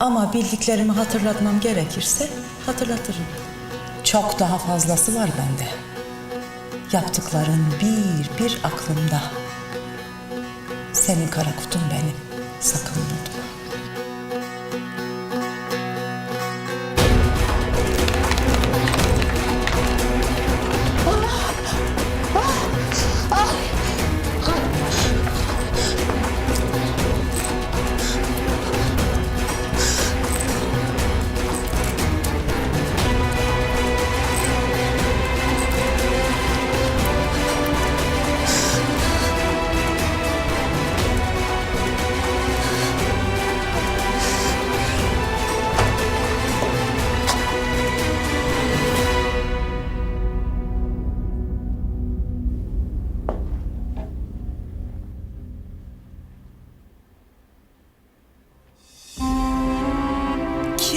Ama bildiklerimi hatırlatmam gerekirse hatırlatırım. Çok daha fazlası var bende. Yaptıkların bir bir aklımda. Senin kara kutun benim. Sakın unutma.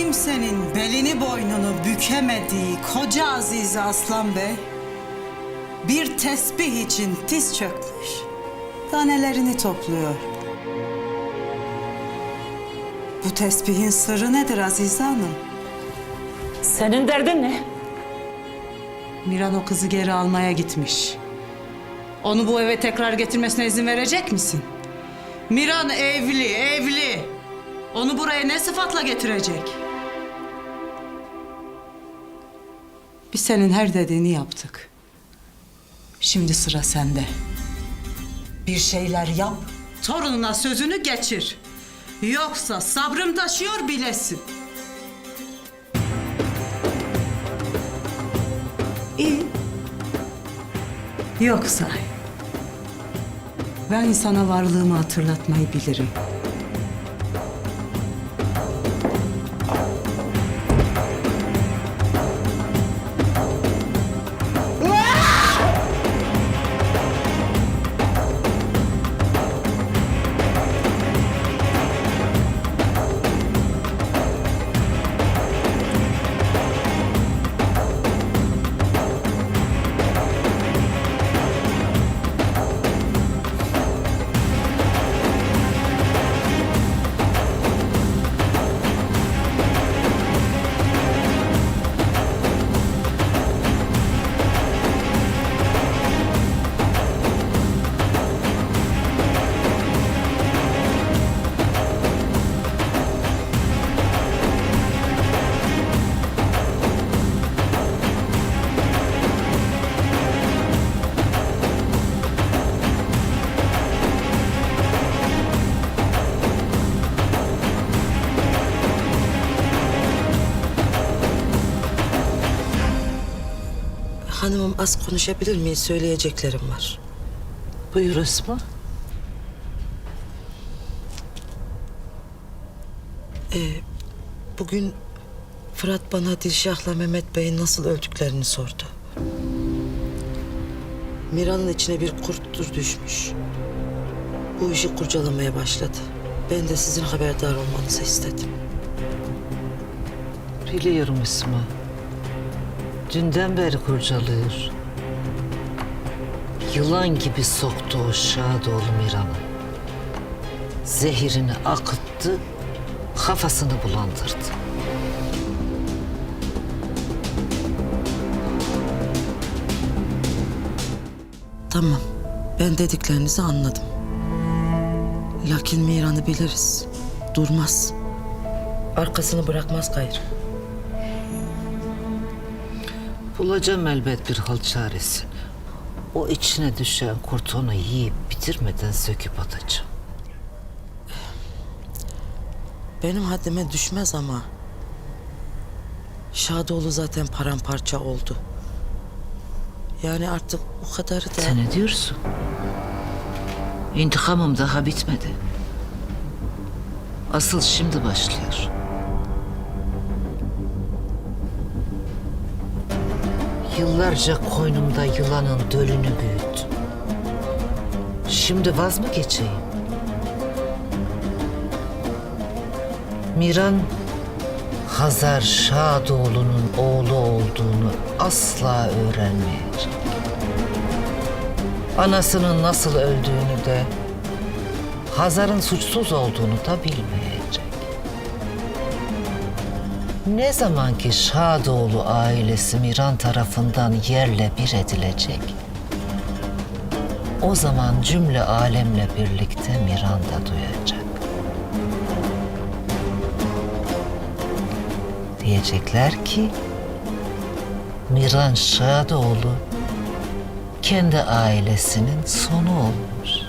Kimsenin belini boynunu bükemediği koca Azize Aslan Bey bir tesbih için tiz çökmüş. Tanelerini topluyor. Bu tesbihin sırrı nedir Azize Hanım? Senin derdin ne? Miran o kızı geri almaya gitmiş. Onu bu eve tekrar getirmesine izin verecek misin? Miran evli, evli. Onu buraya ne sıfatla getirecek? Biz senin her dediğini yaptık. Şimdi sıra sende. Bir şeyler yap, torununa sözünü geçir. Yoksa sabrım taşıyor bilesin. İyi. Yoksa ben sana varlığımı hatırlatmayı bilirim. Hanımım az konuşabilir miyiz? Söyleyeceklerim var. Buyur Esma. Bugün Fırat bana Dilşah'la Mehmet Bey'in nasıl öldüklerini sordu. Miran'ın içine bir kurttur düşmüş. Bu işi kurcalamaya başladı. Ben de sizin haberdar olmanızı istedim. Biliyorum Esma. Dünden beri kurcalıyor. Yılan gibi soktu o Şadoğlu Miran'ı. Zehirini akıttı, kafasını bulandırdı. Tamam. Ben dediklerinizi anladım. Lakin Miran'ı biliriz. Durmaz. Arkasını bırakmaz gayrı. Bulacağım elbet bir hal çaresini. O içine düşen kurt onu yiyip bitirmeden söküp atacağım. Benim haddime düşmez ama... Şadoğlu zaten paramparça oldu. Yani artık o kadarı da... Sen ne diyorsun? İntikamım daha bitmedi. Asıl şimdi başlıyor. Yıllarca koynumda yılanın dölünü büyüttüm. Şimdi vaz mı geçeyim? Miran Hazar Şadoğlu'nun oğlu olduğunu asla öğrenmeyecek. Anasının nasıl öldüğünü de Hazar'ın suçsuz olduğunu da bilmeyecek. Ne zamanki Şadoğlu ailesi Miran tarafından yerle bir edilecek, o zaman cümle alemle birlikte Miran da duyacak. Diyecekler ki, Miran Şadoğlu kendi ailesinin sonu olmuş.